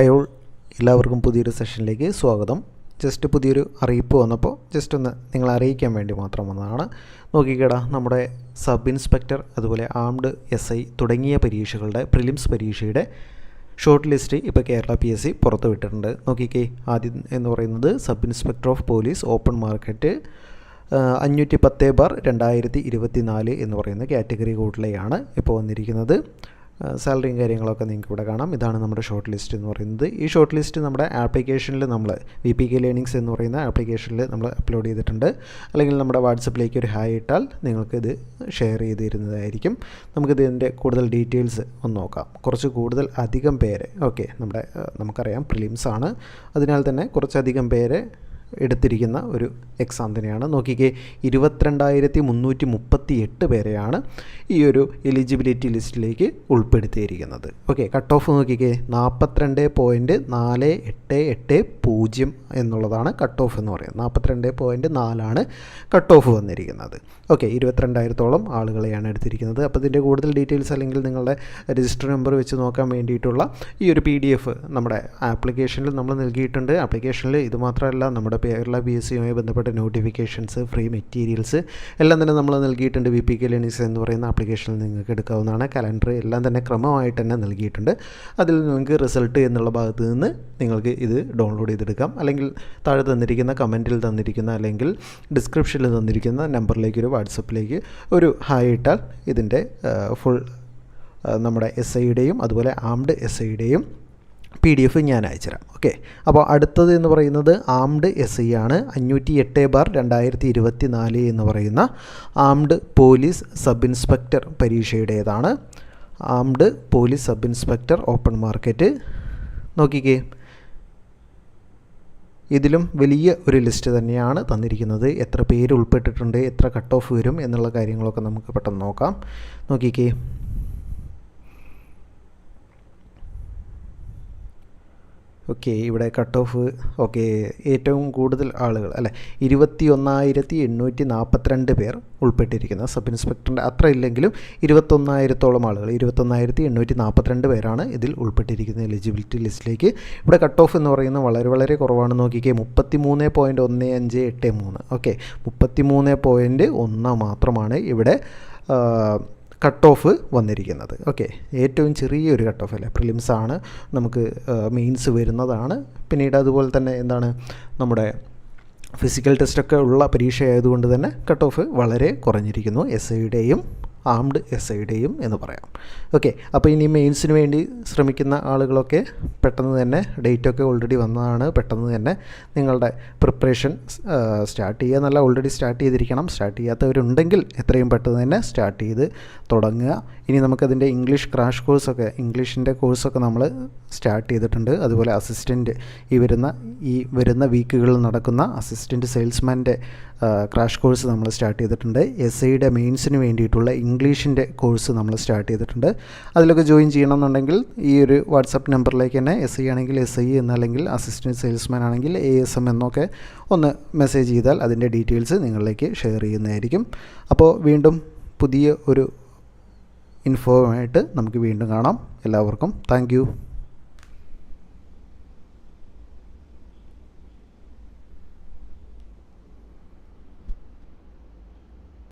Hi all എല്ലാവർക്കും പുതിയൊരു സെഷനിലേക്ക് സ്വാഗതം. ജസ്റ്റ് പുതിയൊരു അറിയിപ്പ് വന്നപ്പോൾ ജസ്റ്റ് ഒന്ന് നിങ്ങളെ അറിയിക്കാൻ വേണ്ടി മാത്രം വന്നതാണ്. നോക്കിക്കേടാ നമ്മുടെ സബ് ഇൻസ്പെക്ടർ അതുപോലെ ആംഡ് എസ് ഐ തുടങ്ങിയ പരീക്ഷകളുടെ പ്രിലിംസ് പരീക്ഷയുടെ ഷോർട്ട് ലിസ്റ്റ് ഇപ്പോൾ കേരള പി എസ് സി പുറത്ത് വിട്ടിട്ടുണ്ട്. നോക്കിക്കേ ആദ്യം എന്ന് പറയുന്നത് sub inspector of police open market അഞ്ഞൂറ്റി പത്ത് ബാർ രണ്ടായിരത്തി ഇരുപത്തി നാല് എന്ന് പറയുന്ന കാറ്റഗറി കോഡിലെയാണ് ഇപ്പോൾ വന്നിരിക്കുന്നത്. സാലറിയും കാര്യങ്ങളൊക്കെ നിങ്ങൾക്ക് ഇവിടെ കാണാം. ഇതാണ് നമ്മുടെ ഷോർട്ട് ലിസ്റ്റ് എന്ന് പറയുന്നത്. ഈ ഷോർട്ട് ലിസ്റ്റ് നമ്മുടെ ആപ്ലിക്കേഷനിൽ നമ്മൾ വി പി കെ ലേണിങ്സ് എന്ന് പറയുന്ന ആപ്ലിക്കേഷനിൽ നമ്മൾ അപ്ലോഡ് ചെയ്തിട്ടുണ്ട്. അല്ലെങ്കിൽ നമ്മുടെ വാട്സപ്പിലേക്ക് ഒരു ഹായ് ഇട്ടാൽ നിങ്ങൾക്ക് ഇത് ഷെയർ ചെയ്തിരുന്നതായിരിക്കും. നമുക്കിതിന്റെ കൂടുതൽ ഡീറ്റെയിൽസ് ഒന്ന് നോക്കാം. കുറച്ച് കൂടുതൽ അധികം പേര്. ഓക്കെ നമ്മുടെ നമുക്കറിയാം പ്രിലിംസ് ആണ്. അതിനാൽ തന്നെ കുറച്ചധികം പേരെ എടുത്തിരിക്കുന്ന ഒരു എക്സാം തന്നെയാണ്. നോക്കിക്കേ ഇരുപത്തിരണ്ടായിരത്തി മുന്നൂറ്റി മുപ്പത്തി എട്ട് പേരെയാണ് ഈ ഒരു എലിജിബിലിറ്റി ലിസ്റ്റിലേക്ക് ഉൾപ്പെടുത്തിയിരിക്കുന്നത്. ഓക്കെ കട്ട് ഓഫ് നോക്കിക്കേ നാൽപ്പത്തിരണ്ട് പോയിന്റ് നാല് എട്ട് എട്ട് പൂജ്യം എന്നുള്ളതാണ് കട്ട് ഓഫ് എന്ന് പറയുന്നത്. നാൽപ്പത്തിരണ്ട് പോയിന്റ് നാലാണ് കട്ട് ഓഫ് വന്നിരിക്കുന്നത്. ഓക്കെ ഇരുപത്തിരണ്ടായിരത്തോളം ആളുകളെയാണ് എടുത്തിരിക്കുന്നത്. അപ്പോൾ ഇതിന്റെ കൂടുതൽ ഡീറ്റെയിൽസ് അല്ലെങ്കിൽ നിങ്ങളുടെ രജിസ്റ്റർ നമ്പർ വെച്ച് നോക്കാൻ വേണ്ടിയിട്ടുള്ള ഈ ഒരു പി ഡി എഫ് നമ്മുടെ ആപ്ലിക്കേഷനിൽ നമ്മൾ നൽകിയിട്ടുണ്ട്. ആപ്ലിക്കേഷനിൽ ഇത് മാത്രമല്ല നമ്മുടെ കേരള പി എസ് സിയുമായി ബന്ധപ്പെട്ട നോട്ടിഫിക്കേഷൻസ് ഫ്രീ മെറ്റീരിയൽസ് എല്ലാം തന്നെ നമ്മൾ നൽകിയിട്ടുണ്ട്. വി പി കെ ലേണിങ്സ് എന്ന് പറയുന്ന ആപ്ലിക്കേഷനിൽ നിങ്ങൾക്ക് എടുക്കാവുന്നതാണ്. കലണ്ടർ എല്ലാം തന്നെ ക്രമമായിട്ട് തന്നെ നൽകിയിട്ടുണ്ട്. അതിൽ നിങ്ങൾക്ക് റിസൾട്ട് എന്നുള്ള ഭാഗത്ത് നിന്ന് നിങ്ങൾക്ക് ഇത് ഡൗൺലോഡ് ചെയ്തെടുക്കാം. അല്ലെങ്കിൽ താഴെ തന്നിരിക്കുന്ന കമന്റിൽ തന്നിരിക്കുന്ന അല്ലെങ്കിൽ ഡിസ്ക്രിപ്ഷനിൽ തന്നിരിക്കുന്ന നമ്പറിലേക്ക് ഒരു വാട്സപ്പിലേക്ക് ഒരു ഹായ് ഇട്ടാൽ ഇതിന്റെ ഫുൾ നമ്മുടെ എസ് ഐയുടെയും അതുപോലെ ആംഡ് എസ് ഐയുടെയും പി ഡി എഫ് ഞാൻ അയച്ചുതരാം. ഓക്കെ? അപ്പോൾ അടുത്തത് എന്ന് പറയുന്നത് ആംഡ് എസ് ഐ ആണ്. അഞ്ഞൂറ്റി എട്ട് ബാർ രണ്ടായിരത്തി ഇരുപത്തി നാല് എന്ന് പറയുന്ന armed police sub inspector പരീക്ഷയുടേതാണ്. Armed police sub inspector open market. നോക്കിക്കേ. ഇതിലും വലിയ ഒരു ലിസ്റ്റ് തന്നെയാണ് തന്നിരിക്കുന്നത്. എത്ര പേര് ഉൾപ്പെട്ടിട്ടുണ്ട് എത്ര കട്ട് ഓഫ് വരും എന്നുള്ള കാര്യങ്ങളൊക്കെ നമുക്ക് പെട്ടെന്ന് നോക്കാം. നോക്കിക്കേ. ഓക്കെ ഇവിടെ കട്ട് ഓഫ് ഓക്കെ ഏറ്റവും കൂടുതൽ ആളുകൾ അല്ലെ? ഇരുപത്തി ഒന്നായിരത്തി എണ്ണൂറ്റി നാൽപ്പത്തിരണ്ട് പേർ ഉൾപ്പെട്ടിരിക്കുന്ന സബ് ഇൻസ്പെക്ടറിന്റെ അത്ര ഇല്ലെങ്കിലും ഇരുപത്തൊന്നായിരത്തോളം ആളുകൾ ഇരുപത്തൊന്നായിരത്തി എണ്ണൂറ്റി നാൽപ്പത്തിരണ്ട് പേരാണ് ഇതിൽ ഉൾപ്പെട്ടിരിക്കുന്ന എലിജിബിലിറ്റി ലിസ്റ്റിലേക്ക് ഇവിടെ കട്ട് ഓഫ് എന്ന് പറയുന്നത് വളരെ വളരെ കുറവാണ്. നോക്കിക്കേ മുപ്പത്തി മൂന്ന് പോയിന്റ് ഒന്ന് അഞ്ച് എട്ട് മൂന്ന്. ഓക്കെ മുപ്പത്തി മൂന്ന് പോയിന്റ് ഒന്ന് മാത്രമാണ് ഇവിടെ കട്ട് ഓഫ് വന്നിരിക്കുന്നത്. ഓക്കെ ഏറ്റവും ചെറിയൊരു കട്ട് ഓഫ് അല്ലേ? പ്രിലിംസ് ആണ്. നമുക്ക് മെയിൻസ് വരുന്നതാണ്. പിന്നീട് അതുപോലെ തന്നെ എന്താണ്? നമ്മുടെ ഫിസിക്കൽ ടെസ്റ്റൊക്കെ ഉള്ള പരീക്ഷ ആയതുകൊണ്ട് തന്നെ കട്ട് ഓഫ് വളരെ കുറഞ്ഞിരിക്കുന്നു. എസ് ഐയുടെയും ആംഡ് എസ് ഐയുടെയും എന്ന് പറയാം. ഓക്കെ അപ്പോൾ ഇനി മെയിൻസിന് വേണ്ടി ശ്രമിക്കുന്ന ആളുകളൊക്കെ പെട്ടെന്ന് തന്നെ ഡേറ്റൊക്കെ ഓൾറെഡി വന്നതാണ്. പെട്ടെന്ന് തന്നെ നിങ്ങളുടെ പ്രിപ്പറേഷൻ സ്റ്റാർട്ട് ചെയ്യുക. എന്നല്ല ഓൾറെഡി സ്റ്റാർട്ട് ചെയ്തിരിക്കണം. സ്റ്റാർട്ട് ചെയ്യാത്തവരുണ്ടെങ്കിൽ എത്രയും പെട്ടെന്ന് തന്നെ സ്റ്റാർട്ട് ചെയ്ത് തുടങ്ങുക. ഇനി നമുക്കതിന്റെ ഇംഗ്ലീഷ് ക്രാഷ് കോഴ്സൊക്കെ ഇംഗ്ലീഷിന്റെ കോഴ്സൊക്കെ നമ്മൾ സ്റ്റാർട്ട് ചെയ്തിട്ടുണ്ട്. അതുപോലെ അസിസ്റ്റന്റ് ഈ വരുന്ന ഈ വരുന്ന വീക്കുകളിൽ നടക്കുന്ന അസിസ്റ്റന്റ് സെയിൽസ്മാന്റെ ക്രാഷ് കോഴ്സ് നമ്മൾ സ്റ്റാർട്ട് ചെയ്തിട്ടുണ്ട്. എസ് ഐയുടെ മെയിൻസിന് വേണ്ടിയിട്ടുള്ള ഇംഗ്ലീഷിന്റെ കോഴ്സ് നമ്മൾ സ്റ്റാർട്ട് ചെയ്തിട്ടുണ്ട്. അതിലൊക്കെ ജോയിൻ ചെയ്യണമെന്നുണ്ടെങ്കിൽ ഈ ഒരു വാട്സപ്പ് നമ്പറിലേക്ക് തന്നെ എസ് ഐ ആണെങ്കിൽ എസ് ഐ എന്നല്ലെങ്കിൽ അസിസ്റ്റന്റ് സെയിൽസ്മാൻ ആണെങ്കിൽ എ എസ് എം എന്നൊക്കെ ഒന്ന് മെസ്സേജ് ചെയ്താൽ അതിന്റെ ഡീറ്റെയിൽസ് നിങ്ങളിലേക്ക് ഷെയർ ചെയ്യുന്നതായിരിക്കും. അപ്പോൾ വീണ്ടും പുതിയ ഒരു ഇൻഫോമായിട്ട് നമുക്ക് വീണ്ടും കാണാം. എല്ലാവർക്കും താങ്ക്